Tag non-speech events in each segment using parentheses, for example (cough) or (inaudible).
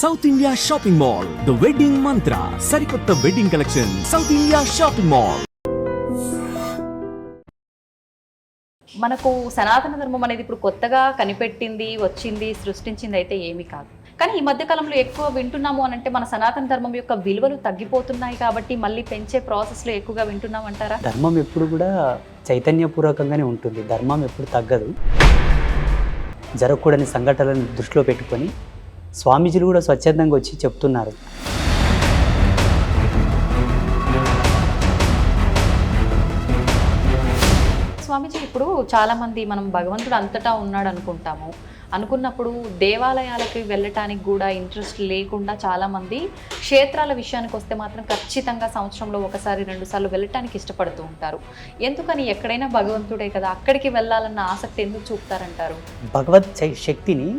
South India shopping mall the wedding Mantra సరికొత్త wedding collection South India shopping mall మనకు సనాతన ధర్మం అనేది ఇప్పుడు కొత్తగా కనిపెట్టింది వచ్చింది సృష్టించింది అయితే ఏమీ కాదు. కానీ ఈ మధ్య కాలంలో ఎక్కువ వింటున్నాము అని అంటే మన సనాతన ధర్మం యొక్క విలువలు తగ్గిపోతున్నాయి కాబట్టి మళ్ళీ పెంచే ప్రాసెస్లో ఎక్కువగా వింటున్నాం అంటారా? ధర్మం ఎప్పుడు కూడా చైతన్యపూర్వకంగానే ఉంటుంది. ధర్మం ఎప్పుడు తగ్గదు. జరగకూడని సంఘటనలను దృష్టిలో పెట్టుకొని స్వామీజీలు కూడా స్వచ్ఛందంగా వచ్చి చెప్తున్నారు. స్వామీజీ ఇప్పుడు చాలా మంది మనం భగవంతుడు అంతటా ఉన్నాడు అనుకుంటాము అనుకున్నప్పుడు దేవాలయాలకి వెళ్ళటానికి కూడా ఇంట్రెస్ట్ లేకుండా చాలా మంది క్షేత్రాల విషయానికి వస్తే మాత్రం ఖచ్చితంగా సంవత్సరంలో ఒకసారి రెండు సార్లు వెళ్ళటానికి ఇష్టపడుతూ ఉంటారు. ఎందుకని ఎక్కడైనా భగవంతుడే కదా అక్కడికి వెళ్ళాలన్న ఆసక్తి ఎందుకు చూపుతారంటారు? భగవత్ శక్తిని.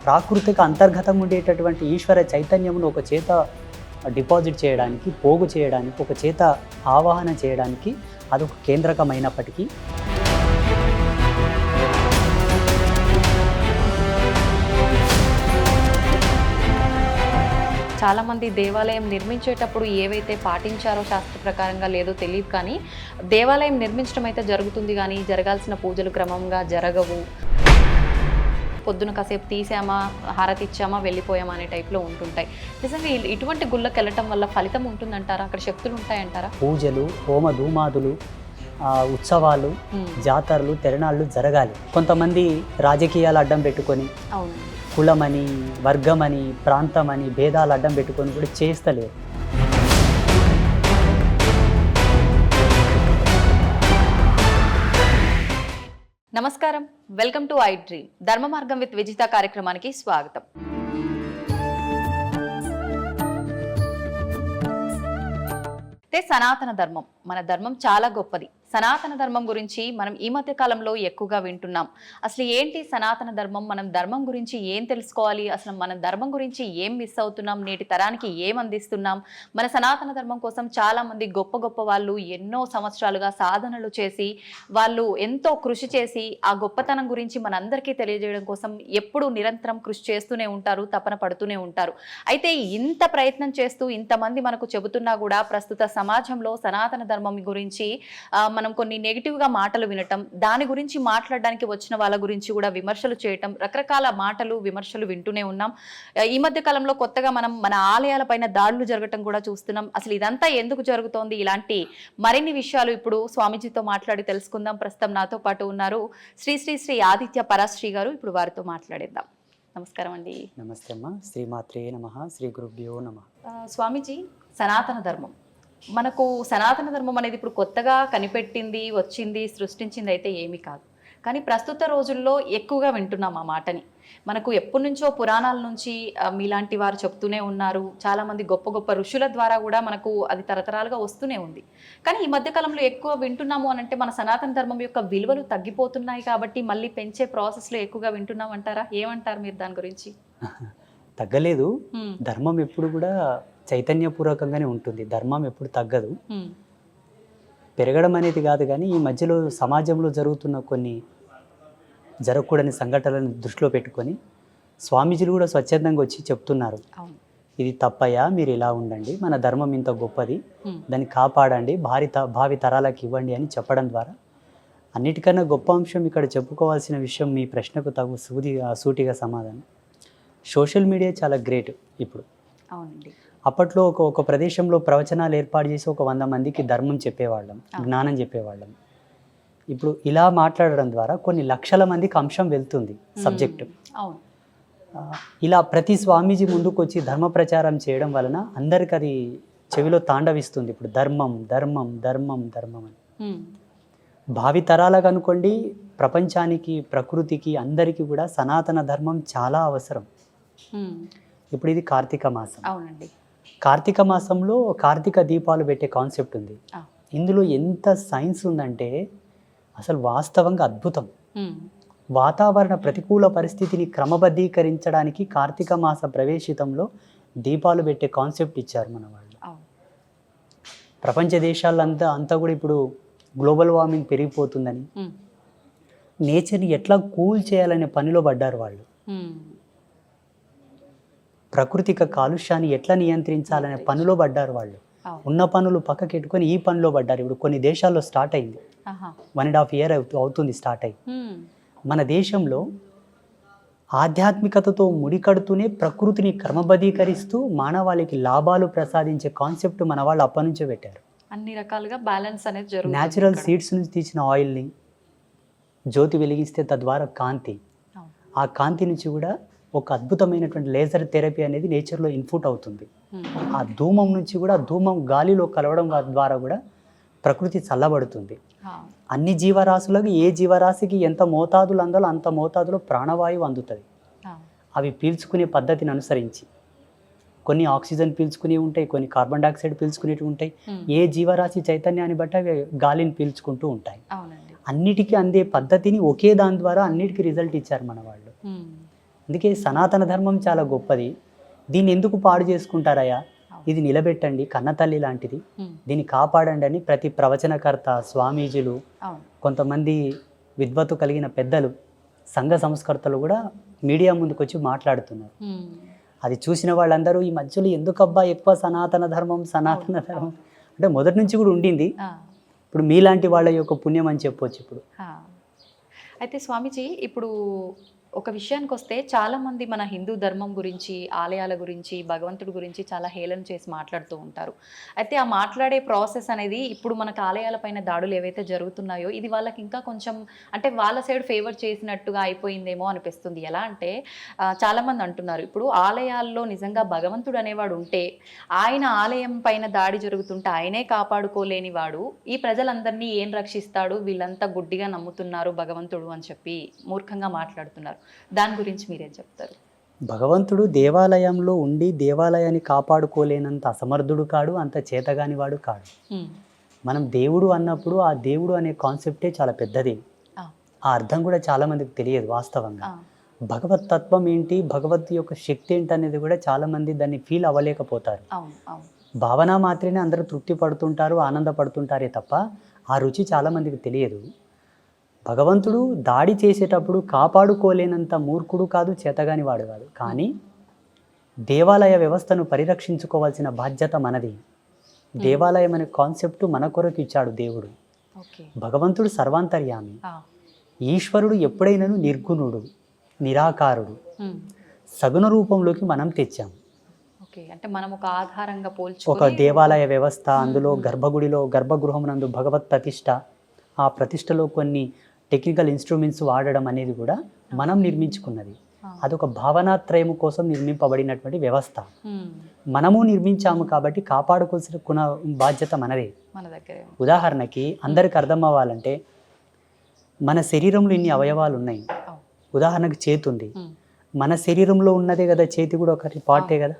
ప్రాకృతిక అంతర్గతంగా ఉండేటటువంటి ఈశ్వర చైతన్యమును ఒక చేత డిపాజిట్ చేయడానికి పోగు చేయడానికి ఒక చేత ఆవాహన చేయడానికి అదొక కేంద్రకమైనప్పటికీ చాలామంది దేవాలయం నిర్మించేటప్పుడు ఏవైతే పాటించారో శాస్త్ర ప్రకారంగా లేదో తెలియదు కానీ దేవాలయం నిర్మించడం అయితే జరుగుతుంది కానీ జరగాల్సిన పూజలు క్రమంగా జరగవు. పొద్దున కాసేపు తీసామా హారతి ఇచ్చామా వెళ్ళిపోయామా అనే టైప్లో ఉంటుంటాయి. నిజంగా ఇటువంటి గుళ్ళకి వెళ్ళటం వల్ల ఫలితం ఉంటుందంటారా? అక్కడ శక్తులు ఉంటాయంటారా? పూజలు హోమ ధూమాదులు ఆ, ఉత్సవాలు. జాతరలు తిరణాళ్ళు జరగాలి. కొంతమంది రాజకీయాలు అడ్డం పెట్టుకొని కులమని వర్గమని ప్రాంతమని భేదాలు అడ్డం పెట్టుకొని కూడా చేస్తలేరు. నమస్కారం. Welcome to I Dream. ధర్మ మార్గం విత్ విజిత కార్యక్రమానికి స్వాగతం. అయితే సనాతన ధర్మం. మన ధర్మం చాలా గొప్పది. సనాతన ధర్మం గురించి మనం ఈ మధ్య కాలంలో ఎక్కువగా వింటున్నాం. అసలు ఏంటి సనాతన ధర్మం? మనం ధర్మం గురించి ఏం తెలుసుకోవాలి? అసలు మన ధర్మం గురించి ఏం మిస్ అవుతున్నాం? నేటి తరానికి ఏం అందిస్తున్నాం? మన సనాతన ధర్మం కోసం చాలా మంది గొప్ప గొప్ప వాళ్ళు ఎన్నో సంవత్సరాలుగా సాధనలు చేసి వాళ్ళు ఎంతో కృషి చేసి ఆ గొప్పతనం గురించి మనందరికీ తెలియజేయడం కోసం ఎప్పుడూ నిరంతరం కృషి చేస్తూనే ఉంటారు తపన పడుతూనే ఉంటారు. అయితే ఇంత ప్రయత్నం చేస్తూ ఇంతమంది మనకు చెబుతున్నా కూడా ప్రస్తుత సమాజంలో సనాతన ధర్మం గురించి మనం కొన్ని నెగిటివ్గా మాటలు వినటం దాని గురించి మాట్లాడడానికి వచ్చిన వాళ్ళ గురించి కూడా విమర్శలు చేయటం రకరకాల మాటలు విమర్శలు వింటూనే ఉన్నాం. ఈ మధ్య కాలంలో కొత్తగా మనం మన ఆలయాలపైన దాడులు జరగటం కూడా చూస్తున్నాం. అసలు ఇదంతా ఎందుకు జరుగుతోంది? ఇలాంటి మరిన్ని విషయాలు ఇప్పుడు స్వామీజీతో మాట్లాడి తెలుసుకుందాం. ప్రస్తుతం నాతో పాటు ఉన్నారు శ్రీ శ్రీ శ్రీ ఆదిత్య పరాశ్రీ గారు. ఇప్పుడు వారితో మాట్లాడేద్దాం. నమస్కారం అండి. నమస్తే అమ్మ. శ్రీమాత్రే నమ. శ్రీ గురుభ్యో నమ. స్వామీజీ సనాతన ధర్మం. మనకు సనాతన ధర్మం అనేది ఇప్పుడు కొత్తగా కనిపెట్టింది వచ్చింది సృష్టించింది అయితే ఏమీ కాదు. కానీ ప్రస్తుత రోజుల్లో ఎక్కువగా వింటున్నాం ఆ మాటని. మనకు ఎప్పటి నుంచో పురాణాల నుంచి మీలాంటి వారు చెప్తూనే ఉన్నారు. చాలామంది గొప్ప గొప్ప ఋషుల ద్వారా కూడా మనకు అది తరతరాలుగా వస్తూనే ఉంది. కానీ ఈ మధ్యకాలంలో ఎక్కువ వింటున్నాము అని అంటే మన సనాతన ధర్మం యొక్క విలువలు తగ్గిపోతున్నాయి కాబట్టి మళ్ళీ పెంచే ప్రాసెస్లో ఎక్కువగా వింటున్నాం అంటారా? ఏమంటారు మీరు దాని గురించి? (laughs) తగ్గలేదు. ధర్మం ఎప్పుడు కూడా చైతన్యపూర్వకంగానే ఉంటుంది. ధర్మం ఎప్పుడు తగ్గదు. పెరగడం అనేది కాదు కానీ ఈ మధ్యలో సమాజంలో జరుగుతున్న కొన్ని జరగకూడని సంఘటనలను దృష్టిలో పెట్టుకొని స్వామీజీలు కూడా స్వచ్ఛందంగా వచ్చి చెప్తున్నారు. ఇది తప్పయ్యా మీరు ఇలా ఉండండి. మన ధర్మం ఇంత గొప్పది. దాన్ని కాపాడండి. భారీ త భావి తరాలకు ఇవ్వండి అని చెప్పడం ద్వారా అన్నిటికన్నా గొప్ప అంశం ఇక్కడ చెప్పుకోవాల్సిన విషయం మీ ప్రశ్నకు తగు సూది సూటిగా సమాధానం. సోషల్ మీడియా చాలా గ్రేట్ ఇప్పుడు. అవునండి. అప్పట్లో ఒక ఒక ప్రదేశంలో ప్రవచనాలు ఏర్పాటు చేసి ఒక వంద మందికి ధర్మం చెప్పేవాళ్ళం జ్ఞానం చెప్పేవాళ్ళం. ఇప్పుడు ఇలా మాట్లాడడం ద్వారా కొన్ని లక్షల మందికి అంశం వెళ్తుంది సబ్జెక్టు. ఇలా ప్రతి స్వామీజీ ముందుకు వచ్చి ధర్మ ప్రచారం చేయడం వలన అందరికి అది చెవిలో తాండవిస్తుంది ఇప్పుడు. ధర్మం ధర్మం ధర్మం ధర్మం అని. హ్మ్, భావి తరాలకు అనుకోండి ప్రపంచానికి ప్రకృతికి అందరికీ కూడా సనాతన ధర్మం చాలా అవసరం. ఇప్పుడు ఇది కార్తీక మాసం. అవునండి. కార్తీక మాసంలో కార్తీక దీపాలు పెట్టే కాన్సెప్ట్ ఉంది. ఇందులో ఎంత సైన్స్ ఉందంటే అసలు వాస్తవంగా అద్భుతం. వాతావరణ ప్రతికూల పరిస్థితిని క్రమబద్ధీకరించడానికి కార్తీక మాస ప్రవేశితంలో దీపాలు పెట్టే కాన్సెప్ట్ ఇచ్చారు మన వాళ్ళు. ప్రపంచ దేశాలంతా అంతా కూడా ఇప్పుడు గ్లోబల్ వార్మింగ్ పెరిగిపోతుందని నేచర్ని ఎట్లా కూల్ చేయాలనే పనిలో పడ్డారు వాళ్ళు. ప్రకృతిక కాలుష్యాన్ని ఎట్లా నియంత్రించాలనే పనిలో పడ్డారు వాళ్ళు ఉన్న పనులు పక్కకెట్టుకొని ఈ పనిలో పడ్డారు ఇప్పుడు కొన్ని దేశాల్లో స్టార్ట్ అయింది. వన్ అండ్ హాఫ్ ఇయర్ అవుతుంది స్టార్ట్ అయ్యి. మన దేశంలో ఆధ్యాత్మికతతో ముడికడుతూనే ప్రకృతిని క్రమబద్ధీకరిస్తూ మానవాళికి లాభాలు ప్రసాదించే కాన్సెప్ట్ మన వాళ్ళు అప్పటి నుంచే పెట్టారు అన్ని రకాలుగా బ్యాలెన్స్ అనేది జరుగుతుంది న్యాచురల్. సీడ్స్ నుంచి తీసిన ఆయిల్ని జ్యోతి వెలిగిస్తే తద్వారా కాంతి. ఆ కాంతి నుంచి కూడా ఒక అద్భుతమైనటువంటి లేజర్ థెరపీ అనేది నేచర్లో ఇన్పుట్ అవుతుంది హ్మ్. ఆ ధూమం నుంచి కూడా ధూమం గాలిలో కలవడం ద్వారా కూడా ప్రకృతి చల్లబడుతుంది. అన్ని జీవరాశులకు ఏ జీవరాశికి ఎంత మోతాదులు అందలో అంత మోతాదులో ప్రాణవాయువు అందుతుంది. అవి పీల్చుకునే పద్ధతిని అనుసరించి కొన్ని ఆక్సిజన్ పీల్చుకునే ఉంటాయి కొన్ని కార్బన్ డైఆక్సైడ్ పీల్చుకునేవి ఉంటాయి హ్మ్. ఏ జీవరాశి చైతన్యాన్ని బట్టి అవి గాలిని పీల్చుకుంటూ ఉంటాయి అన్నిటికీ అందే పద్ధతిని ఒకే దాని ద్వారా అన్నిటికీ రిజల్ట్ ఇచ్చారు మన వాళ్ళు హ్మ్. అందుకే సనాతన ధర్మం చాలా గొప్పది. దీన్ని ఎందుకు పాడు చేసుకుంటారయ్యా? ఇది నిలబెట్టండి కన్నతల్లి లాంటిది. దీన్ని కాపాడండి అని ప్రతి ప్రవచనకర్త స్వామీజీలు కొంతమంది విద్వత్తు కలిగిన పెద్దలు సంఘ సంస్కర్తలు కూడా మీడియా ముందుకు వచ్చి మాట్లాడుతున్నారు. అది చూసిన వాళ్ళందరూ ఈ మధ్యలో ఎందుకబ్బా ఎక్కువ సనాతన ధర్మం సనాతన ధర్మం? అంటే మొదటి నుంచి కూడా ఉండింది. ఇప్పుడు మీలాంటి వాళ్ళ యొక్క పుణ్యం అని చెప్పొచ్చు ఇప్పుడు. అయితే స్వామీజీ ఇప్పుడు ఒక విషయానికి వస్తే చాలామంది మన హిందూ ధర్మం గురించి ఆలయాల గురించి భగవంతుడి గురించి చాలా హేళన చేసి మాట్లాడుతూ ఉంటారు. అయితే ఆ మాట్లాడే ప్రాసెస్ అనేది ఇప్పుడు మనకు ఆలయాలపైన దాడులు ఏవైతే జరుగుతున్నాయో ఇది వాళ్ళకి ఇంకా కొంచెం అంటే వాళ్ళ సైడ్ ఫేవర్ చేసినట్టుగా అయిపోయిందేమో అనిపిస్తుంది. ఎలా అంటే చాలామంది అంటున్నారు ఇప్పుడు ఆలయాల్లో నిజంగా భగవంతుడు అనేవాడు ఉంటే ఆయన ఆలయం పైన దాడి జరుగుతుంటే ఆయనే కాపాడుకోలేని వాడు ఈ ప్రజలందరినీ ఏం రక్షిస్తాడు? వీళ్ళంతా గుడ్డిగా నమ్ముతున్నారు భగవంతుడు అని చెప్పి మూర్ఖంగా మాట్లాడుతున్నారు. దాని గురించి మీరేం చెప్తారు? భగవంతుడు దేవాలయంలో ఉండి దేవాలయాన్ని కాపాడుకోలేనంత అసమర్థుడు కాడు అంత చేతగాని వాడు కాడు. మనం దేవుడు అన్నప్పుడు ఆ దేవుడు అనే కాన్సెప్టే చాలా పెద్దది. ఆ, అర్థం కూడా చాలా మందికి తెలియదు వాస్తవంగా. భగవత్ తత్వం ఏంటి భగవత్ యొక్క శక్తి ఏంటి అనేది కూడా చాలా మంది దాన్ని ఫీల్ అవ్వలేకపోతారు. భావన మాత్రమే అందరూ తృప్తి పడుతుంటారు ఆనందపడుతుంటారే తప్ప ఆ రుచి చాలా మందికి తెలియదు. భగవంతుడు దాడి చేసేటప్పుడు కాపాడుకోలేనంత మూర్ఖుడు కాదు చేతగాని వాడు కాదు. కానీ దేవాలయ వ్యవస్థను పరిరక్షించుకోవాల్సిన బాధ్యత మనది. దేవాలయం అనే కాన్సెప్ట్ మన కొరకు ఇచ్చాడు దేవుడు. భగవంతుడు సర్వాంతర్యామి. ఈశ్వరుడు ఎప్పుడైనాను నిర్గుణుడు నిరాకారుడు. సగుణ రూపంలోకి మనం తెచ్చాం. అంటే మనం ఒక ఆధారంగా ఒక పోల్చుకొని దేవాలయ వ్యవస్థ అందులో గర్భగుడిలో గర్భగృహం నందు భగవత్ ప్రతిష్ట ఆ ప్రతిష్టలో కొన్ని టెక్నికల్ ఇన్స్ట్రుమెంట్స్ వాడడం అనేది కూడా మనం నిర్మించుకున్నది. అదొక భావనాత్రయం కోసం నిర్మింపబడినటువంటి వ్యవస్థ. మనము నిర్మించాము కాబట్టి కాపాడుకోవాల్సిన కుణ బాధ్యత మనదే. మన దగ్గరే ఉంది. ఉదాహరణకి అందరికి అర్థం అవ్వాలంటే మన శరీరంలో ఇన్ని అవయవాలు ఉన్నాయి. ఉదాహరణకి చేతి ఉంది. మన శరీరంలో ఉన్నదే కదా చేతి కూడా ఒకటి పార్టే కదా?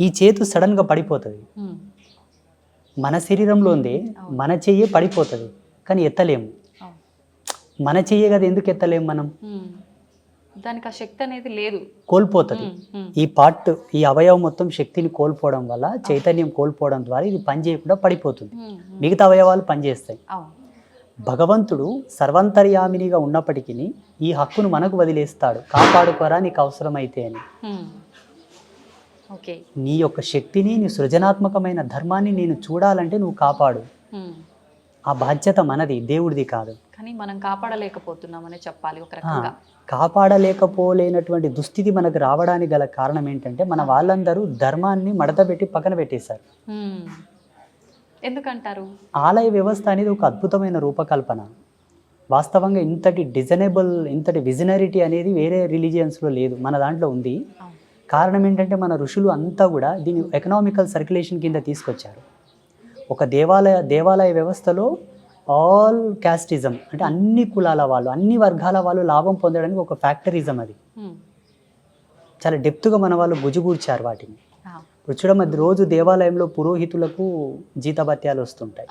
ఈ చేతు సడన్గా పడిపోతుంది. మన శరీరంలో ఉంది. మన చెయ్యే పడిపోతుంది. కానీ ఎత్తలేము. మన చెయ్యే కదా ఎందుకు ఎత్తలేము మనం. దానికి ఆ శక్తి అనేది లేదు. కోల్పోతుంది. ఈ పార్ట్ ఈ అవయవం మొత్తం శక్తిని కోల్పోవడం వల్ల చైతన్యం కోల్పోవడం ద్వారా ఇది పని చేయకుండా పడిపోతుంది. మిగతా అవయవాలు పనిచేస్తాయి. భగవంతుడు సర్వంతర్యామినిగా ఉన్నప్పటికీ ఈ హక్కును మనకు వదిలేస్తాడు. కాపాడుకోరా నీకు అవసరమైతే అని. నీ యొక్క శక్తిని నీ సృజనాత్మకమైన ధర్మాన్ని నేను చూడాలంటే నువ్వు కాపాడు. ఆ బాధ్యత మనది దేవుడిది కాదు. కానీ మనం కాపాడలేకపోతున్నామనే చెప్పాలి ఒక రకంగా. కాపాడలేకపోలేనటువంటి దుస్థితి మనకు రావడానికి గల కారణం ఏంటంటే మన వాళ్ళందరూ ధర్మాన్ని మడతపెట్టి పక్కన పెట్టేశారు. ఎందుకంటారు? ఆలయ వ్యవస్థ అనేది ఒక అద్భుతమైన రూపకల్పన. వాస్తవంగా ఇంతటి డిజైనబుల్ ఇంతటి విజనరిటీ అనేది వేరే రిలీజియన్స్లో లేదు మన దాంట్లో ఉంది. కారణం ఏంటంటే మన ఋషులు అంతా కూడా దీన్ని ఎకనామికల్ సర్క్యులేషన్ కింద తీసుకొచ్చారు. ఒక దేవాలయ దేవాలయ వ్యవస్థలో ఆల్ క్యాస్టిజం అంటే అన్ని కులాల వాళ్ళు అన్ని వర్గాల వాళ్ళు లాభం పొందడానికి ఒక ఫ్యాక్టరిజం అది. హ్మ్. చాలా డెప్త్గా మన వాళ్ళు గుజుగూర్చారు వాటిని. ఇప్పుడు చూడమది రోజు దేవాలయంలో పురోహితులకు జీతభత్యాలు వస్తుంటాయి.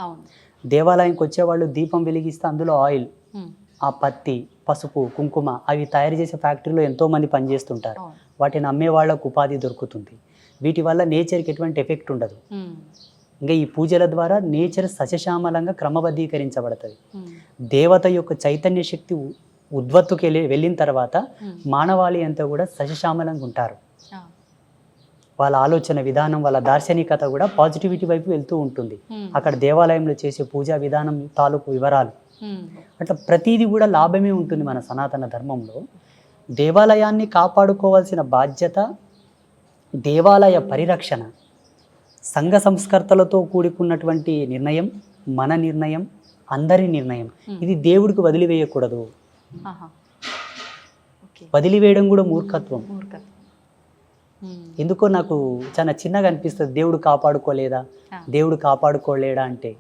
దేవాలయంకి వచ్చేవాళ్ళు దీపం వెలిగిస్తే అందులో ఆయిల్ హ్మ్. ఆ పత్తి పసుపు కుంకుమ అవి తయారు చేసే ఫ్యాక్టరీలో ఎంతోమంది పనిచేస్తుంటారు. వాటిని అమ్మే వాళ్ళకు ఉపాధి దొరుకుతుంది. వీటి వల్ల నేచర్కి ఎటువంటి ఎఫెక్ట్ ఉండదు. హ్మ్. ఇంకా ఈ పూజల ద్వారా నేచర్ సస్యశ్యామలంగా క్రమబద్ధీకరించబడుతుంది. దేవత యొక్క చైతన్య శక్తి ఉద్వత్తుకి వెళ్ళి వెళ్ళిన తర్వాత. మానవాళి అంతా కూడా సస్యశ్యామలంగా ఉంటారు. వాళ్ళ ఆలోచన విధానం వాళ్ళ దార్శనికత కూడా పాజిటివిటీ వైపు వెళ్తూ ఉంటుంది. అక్కడ దేవాలయంలో చేసే పూజా విధానం తాలూకు వివరాలు. అట్లా ప్రతిదీ కూడా లాభమే ఉంటుంది మన సనాతన ధర్మంలో. దేవాలయాన్ని కాపాడుకోవాల్సిన బాధ్యత దేవాలయ పరిరక్షణ. సంఘ సంస్కర్తలతో కూడుకున్నటువంటి నిర్ణయం మన నిర్ణయం అందరి నిర్ణయం. ఇది దేవుడికి వదిలివేయకూడదు. వదిలివేయడం కూడా మూర్ఖత్వం. ఎందుకో నాకు చాలా చిన్నగా అనిపిస్తుంది దేవుడు కాపాడుకోలేదా. దేవుడు కాపాడుకోలేడా అంటే.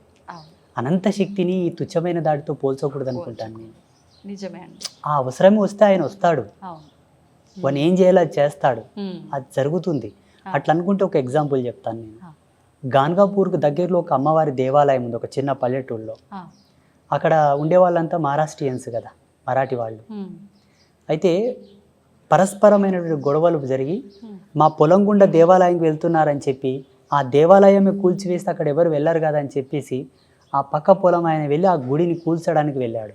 అనంత శక్తిని ఈ తుచ్చమైన దాడితో పోల్చకూడదు అనుకుంటాను నేను నిజమే ఆ అవసరం వస్తే ఆయన వస్తాడు. వాడు ఏం చేయాలో అది చేస్తాడు. అది జరుగుతుంది. అట్లా అనుకుంటే ఒక ఎగ్జాంపుల్ చెప్తాను నేను. గాన్గాపూర్కు దగ్గరలో ఒక అమ్మవారి దేవాలయం ఉంది ఒక చిన్న పల్లెటూరులో. ఆ, అక్కడ ఉండే వాళ్ళంతా మహారాష్ట్రియన్స్ కదా మరాఠీ వాళ్ళు. అయితే పరస్పరమైనటువంటి గొడవలు జరిగి మా పొలం గుండా దేవాలయంకి వెళ్తున్నారని చెప్పి ఆ దేవాలయమే కూల్చివేస్తే అక్కడ ఎవరు వెళ్ళరు కదా అని చెప్పేసి ఆ పక్క పొలం ఆయన వెళ్ళి ఆ గుడిని కూల్చడానికి వెళ్ళాడు.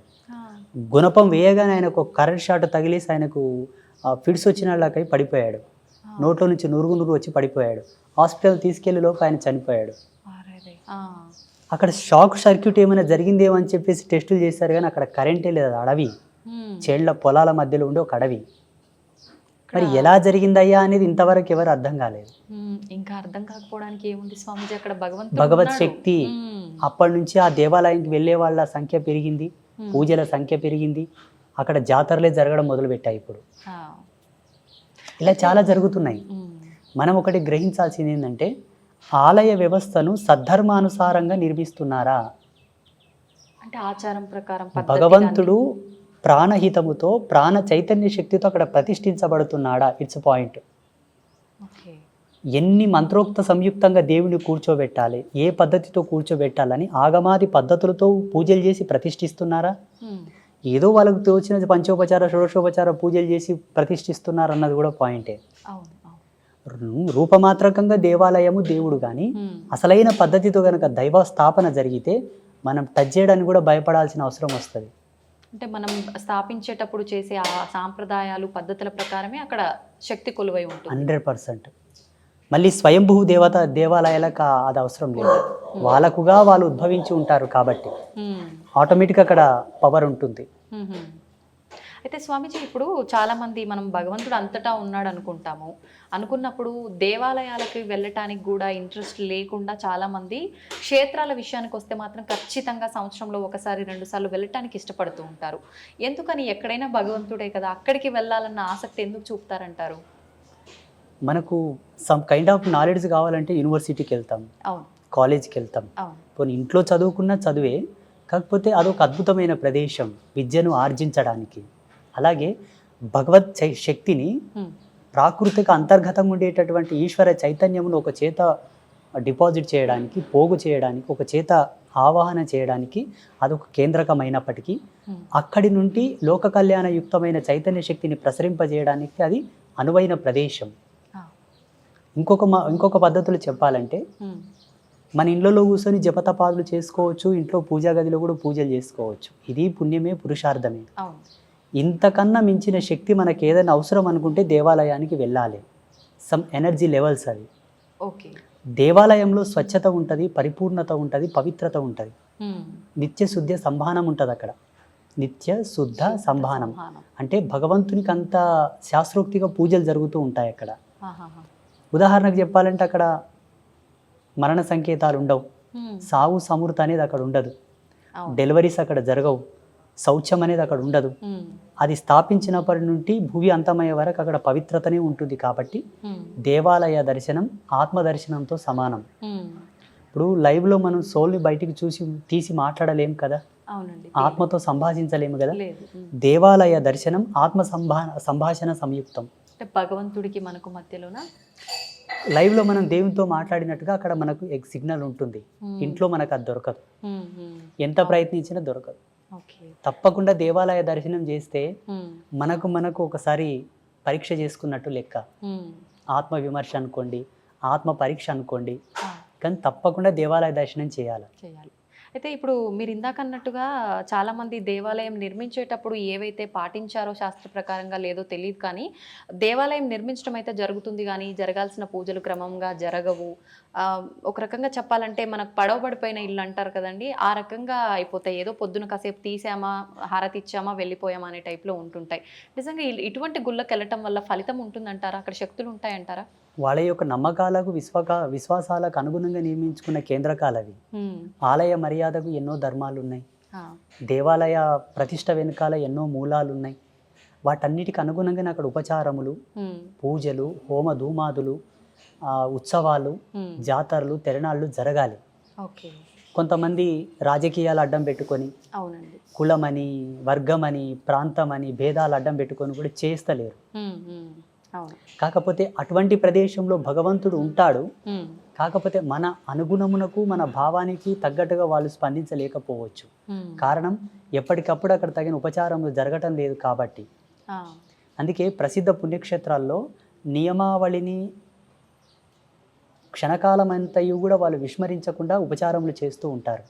గుణపం వేయగానే ఆయనకు కరెంట్ షాట్ తగిలేసి ఆయనకు ఫిడ్స్ వచ్చినలాకై పడిపోయాడు. నోట్లో నుంచి నురుగు నురుగు వచ్చి పడిపోయాడు. హాస్పిటల్ తీసుకెళ్ళే లోపు ఆయన చనిపోయాడు. అక్కడ షాక్ సర్క్యూట్ ఏమైనా జరిగిందేమో అని చెప్పేసి టెస్టులు చేశారు కానీ అక్కడ కరెంటే లేదు అడవి. చేళ్ళ పొలాల మధ్యలో ఉండే ఒక అడవి. మరి ఎలా జరిగిందయ్యా అనేది ఇంతవరకు ఎవరు అర్థం కాలేదు. ఇంకా అర్థం కాకపోవడానికి ఏముంది స్వామిజీ? అక్కడ భగవత్. శక్తి. అప్పటి నుంచి ఆ దేవాలయానికి వెళ్ళే వాళ్ళ సంఖ్య పెరిగింది. పూజల సంఖ్య పెరిగింది. అక్కడ జాతరలే జరగడం మొదలుపెట్టాయి ఇప్పుడు. ఇలా చాలా జరుగుతున్నాయి. మనం ఒకటి గ్రహించాల్సింది ఏంటంటే ఆలయ వ్యవస్థను సద్ధర్మానుసారంగా నిర్మిస్తున్నారా? అంటే ఆచారం ప్రకారం భగవంతుడు ప్రాణహితముతో ప్రాణ చైతన్య శక్తితో అక్కడ ప్రతిష్ఠించబడుతున్నాడా? ఇట్స్ పాయింట్ ఎన్ని మంత్రోక్త సంయుక్తంగా దేవుని కూర్చోబెట్టాలి ఏ పద్ధతితో కూర్చోబెట్టాలని ఆగమాది పద్ధతులతో పూజలు చేసి ప్రతిష్ఠిస్తున్నారా? ఏదో వాళ్ళకు తోచిన పంచోపచార షోడశోపచార పూజలు చేసి ప్రతిష్ఠిస్తున్నారు అన్నది కూడా పాయింటే రూపమాత్రకంగా దేవాలయము దేవుడు కానీ అసలైన పద్ధతితో కనుక దైవ స్థాపన జరిగితే మనం టచ్ చేయడానికి కూడా భయపడాల్సిన అవసరం వస్తుంది. అంటే మనం స్థాపించేటప్పుడు చేసే ఆ సాంప్రదాయాలు పద్ధతుల ప్రకారమే అక్కడ శక్తి కొలువై ఉంటుంది. Hundred percent. మళ్ళీ స్వయంభూ దేవత దేవాలయాలకు అది అవసరం లేదు. వాళ్ళకుగా వాళ్ళు ఉద్భవించి ఉంటారు కాబట్టి. ఆటోమేటిక్ అక్కడ పవర్ ఉంటుంది. అయితే స్వామీజీ ఇప్పుడు చాలా మంది మనం భగవంతుడు అంతటా ఉన్నాడు అనుకుంటాము. అనుకున్నప్పుడు దేవాలయాలకి వెళ్ళటానికి కూడా ఇంట్రెస్ట్ లేకుండా చాలా మంది క్షేత్రాల విషయానికి వస్తే మాత్రం ఖచ్చితంగా సంవత్సరంలో ఒకసారి రెండు సార్లు వెళ్ళటానికి ఇష్టపడుతూ ఉంటారు. ఎందుకని ఎక్కడైనా భగవంతుడే కదా అక్కడికి వెళ్ళాలన్న ఆసక్తి ఎందుకు చూపుతారంటారు? మనకు సమ్ కైండ్ ఆఫ్ నాలెడ్జ్ కావాలంటే యూనివర్సిటీకి వెళ్తాం కాలేజ్కి వెళ్తాం పోనీ ఇంట్లో చదువుకున్న చదువే కాకపోతే అదొక అద్భుతమైన ప్రదేశం విద్యను ఆర్జించడానికి. అలాగే భగవత్ శక్తిని ప్రాకృతిక అంతర్గతంగా ఉండేటటువంటి ఈశ్వర చైతన్యమును ఒక చేత డిపాజిట్ చేయడానికి పోగు చేయడానికి ఒక చేత ఆవాహన చేయడానికి అదొక కేంద్రకమైనప్పటికీ అక్కడి నుండి లోక కళ్యాణ యుక్తమైన చైతన్య శక్తిని ప్రసరింపజేయడానికి అది అనువైన ప్రదేశం. ఇంకొక మా ఇంకొక పద్ధతులు చెప్పాలంటే మన ఇళ్ళలో కూర్చొని జపతపాదులు చేసుకోవచ్చు ఇంట్లో పూజా గదిలో కూడా పూజలు చేసుకోవచ్చు. ఇది పుణ్యమే పురుషార్థమే. ఇంతకన్నా మించిన శక్తి మనకి ఏదైనా అవసరం అనుకుంటే దేవాలయానికి వెళ్ళాలి. సమ్ ఎనర్జీ లెవెల్స్ అవి. ఓకే. దేవాలయంలో స్వచ్ఛత ఉంటుంది పరిపూర్ణత ఉంటుంది పవిత్రత ఉంటుంది. నిత్య శుద్ధ సంభానం ఉంటుంది అక్కడ. నిత్య శుద్ధ సంభానం. అంటే భగవంతునికి అంత శాస్త్రోక్తిగా పూజలు జరుగుతూ ఉంటాయి అక్కడ. ఉదాహరణకు చెప్పాలంటే అక్కడ మరణ సంకేతాలు ఉండవు. సావు సమృద్ధ అనేది అక్కడ ఉండదు. డెలివరీస్ అక్కడ జరగవు. శౌచం అనేది అక్కడ ఉండదు. అది స్థాపించినప్పటి నుండి భూమి అంతమయ్యే వరకు అక్కడ పవిత్రతనే ఉంటుంది కాబట్టి దేవాలయ దర్శనం ఆత్మ దర్శనంతో సమానం. ఇప్పుడు లైవ్లో మనం సోల్ని బయటికి చూసి తీసి మాట్లాడలేం కదా? ఆత్మతో సంభాషించలేము కదా. దేవాలయ దర్శనం ఆత్మ సంభా సంభాషణ సంయుక్తం. అంటే భగవంతుడికి మనకు మధ్యలోన? లైవ్లో మనం దేవునితో మాట్లాడినట్టుగా అక్కడ మనకు ఎగ్ సిగ్నల్ ఉంటుంది. ఉమ్, ఇంట్లో మనకు అది దొరకదు. ఉమ్, ఉమ్, ఎంత ప్రయత్నించినా దొరకదు. తప్పకుండా దేవాలయ దర్శనం చేస్తే మనకు మనకు ఒకసారి పరీక్ష చేసుకున్నట్టు లెక్క. ఆత్మ విమర్శ అనుకోండి ఆత్మ పరీక్ష అనుకోండి. ఆ, కానీ తప్పకుండా దేవాలయ దర్శనం చేయాలి. చేయాలి. అయితే ఇప్పుడు మీరు ఇందాక అన్నట్టుగా చాలామంది దేవాలయం నిర్మించేటప్పుడు ఏవైతే పాటించారో శాస్త్ర ప్రకారంగా లేదో తెలియదు కానీ దేవాలయం నిర్మించడం అయితే జరుగుతుంది కానీ జరగాల్సిన పూజలు క్రమంగా జరగవు. ఒక రకంగా చెప్పాలంటే మనకు పడవబడిపోయిన ఇల్లు అంటారు కదండి ఆ రకంగా అయిపోతాయి. ఏదో పొద్దున కాసేపు తీసామా హారతి ఇచ్చామా వెళ్ళిపోయామా అనే టైప్లో ఉంటుంటాయి. నిజంగా ఇటువంటి గుళ్ళకి వెళ్ళటం వల్ల ఫలితం ఉంటుందంటారా? అక్కడ శక్తులు ఉంటాయంటారా? వాళ్ళ యొక్క నమ్మకాలకు విశ్వక విశ్వాసాలకు అనుగుణంగా నియమించుకున్న కేంద్రకాలు అవి. ఆలయ మర్యాదకు ఎన్నో ధర్మాలు ఉన్నాయి దేవాలయ ప్రతిష్ట వెనుకాల ఎన్నో మూలాలు ఉన్నాయి వాటన్నిటికి అనుగుణంగానే అక్కడ ఉపచారములు. పూజలు హోమ ధూమాదులు ఆ, ఉత్సవాలు. జాతరలు తిరణాళ్ళు జరగాలి. ఓకే. కొంతమంది రాజకీయాలు అడ్డం పెట్టుకొని కులమని వర్గమని ప్రాంతమని భేదాలు అడ్డం పెట్టుకొని కూడా చేస్తలేరు. కాకపోతే అటువంటి ప్రదేశంలో భగవంతుడు ఉంటాడు. కాకపోతే మన అనుగుణమునకు మన భావానికి తగ్గట్టుగా వాళ్ళు స్పందించలేకపోవచ్చు. కారణం ఎప్పటికప్పుడు అక్కడ తగిన ఉపచారములు జరగటం లేదు కాబట్టి. అందుకే ప్రసిద్ధ పుణ్యక్షేత్రాల్లో నియమావళిని క్షణకాలమంతయు కూడా వాళ్ళు విస్మరించకుండా ఉపచారములు చేస్తూ ఉంటారు.